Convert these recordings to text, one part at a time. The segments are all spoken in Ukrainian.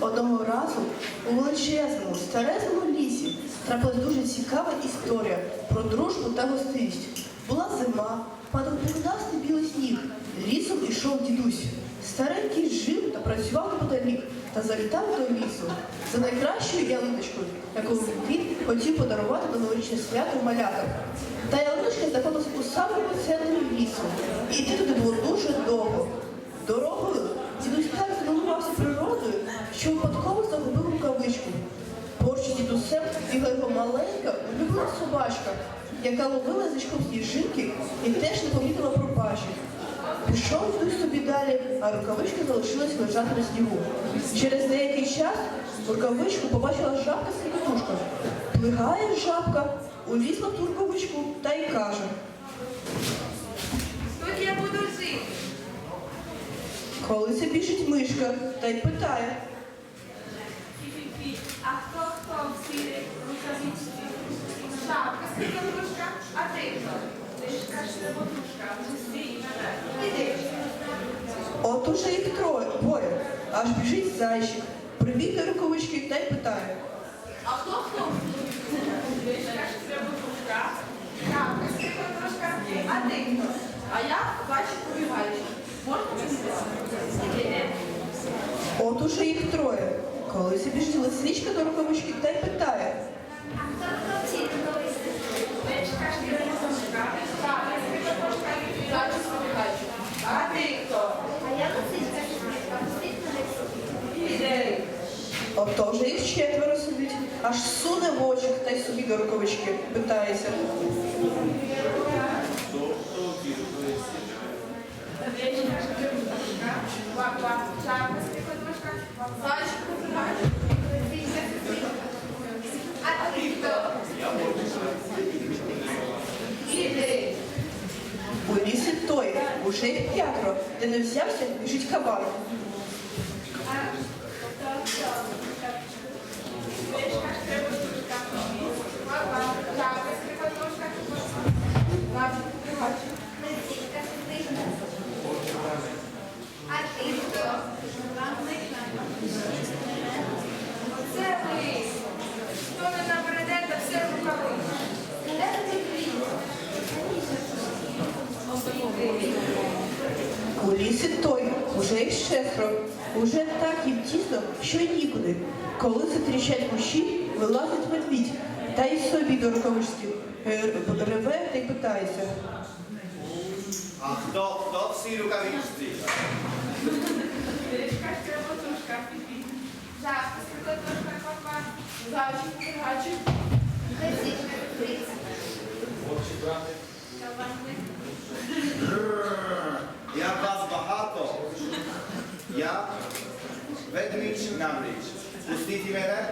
Одного разу у величезному старезному лісі трапилась дуже цікава історія про дружбу та гостинність. Була зима, падав пухнастий білий сніг. Лісом ішов дідусь. Старенький жив та працював неподалік та завітав до лісу за найкращою ялиночкою, яку він хотів подарувати до новорічне свято малятам. Та ялиночка знаходилась у самому центрі лісу. І йти туди було дуже довго. Дорогою що випадково загубив рукавичку. З дідусем бігла його маленька улюблена собачка, яка ловила язичком сніжинки і теж не помітила пропажі. Пішов дідусь собі далі, а рукавичка залишилась лежати на снігу. Через деякий час рукавичку побачила жабка з крикотушка. Плигає жабка, улізла в ту рукавичку та й каже. Тут я буду жити. Коли це біжить мишка та й питає. А хто хто в цій рукавичці? Шапка скрипотушка, а ти хто? І. Іди. От уже їх троє, двоє. Аж біжить зайчик, прибіг до рукавички та й питає. А хто хто? Шапка скрипотушка, а ти хто? А я бачу побігаючи. Можна Іди. От уже їх троє. Коли це біжить лисичка до рукавички та й питає. Ото вже їх четверо сидить, аж суне в очі та й собі до рукавички питається. А ти хто? Іди. У лісі той, уже в п'ятеро, де не взявся, біжить кабан. Лисичка швидка. А ти хто? Оце ви. Хто не набреде, то все рукавиці. Де ти привіт? У лісі той, уже їх шестеро, уже так їм тісно, що й нікуди. Коли затріщать кущі, вилазить медвідь, та й собі до рукавички е, реве та й питається. А хто, хто в цій рукавичці? Річка шкреботушка, піпі. Жабка, скрикотушка, папа. Зайчик, кургачик. Лисичка швидка. Бррр, Як вас багато. Я ведмідь намріч. Пустіть мене?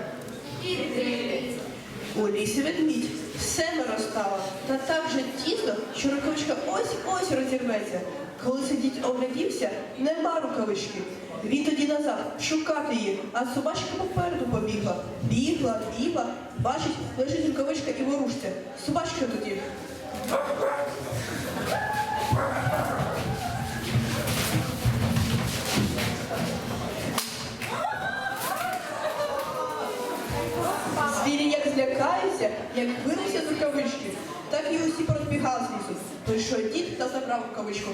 У лісі ведмідь семеро стало, та так же тісно, що рукавичка ось-ось розірветься. Коли сидіть оглядівся, нема рукавички. Він тоді назад шукати її, а собачка попереду побігла. Бігла, бігла, бачить, лежить рукавичка і ворушиться. Собачка тоді. Звірі як злякаються, як вирвуться з рукавички, так і усі порозбігали з лісу. Прийшов дід та забрав рукавичку.